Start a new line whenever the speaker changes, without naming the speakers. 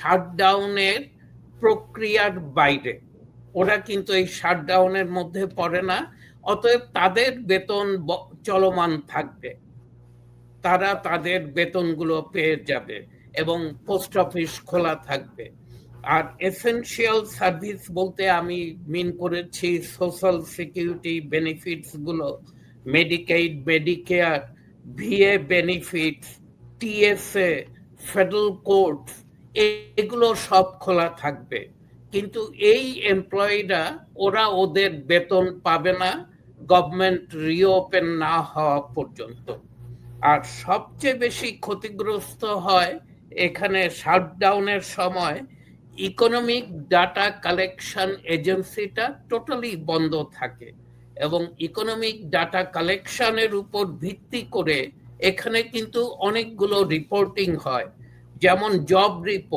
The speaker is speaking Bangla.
শাটডাউনের প্রক্রিয়ার বাইরে। ওরা কিন্তু এই শাটডাউনের মধ্যে পড়ে না, অতএব তাদের বেতন চলমান থাকবে। তারা তাদের বেতনগুলো পেয়ে যাবে এবং পোস্ট অফিস খোলা থাকবে। আর এসেনশিয়াল সার্ভিস বলতে আমি মিন করেছি social security বেনিফিটসগুলো Medicaid Medicare VA benefits TSA federal court এগুলো সব খোলা থাকবে। কিন্তু এই এমপ্লয়িরা ওরা ওদের বেতন পাবে না গভর্নমেন্ট রিওপেন না হওয়া পর্যন্ত। আর সবচেয়ে বেশি ক্ষতিগ্রস্ত হয় এখানে শাটডাউনের সময় ইকোনমিক ডাটা কালেকশন এজেন্সিটা টোটালি বন্ধ থাকে এবং ইকোনমিক ডাটা কালেকশনের উপর ভিত্তি করে এখানে কিন্তু অনেকগুলো রিপোর্টিং হয়। যেমন জব রিপোর্ট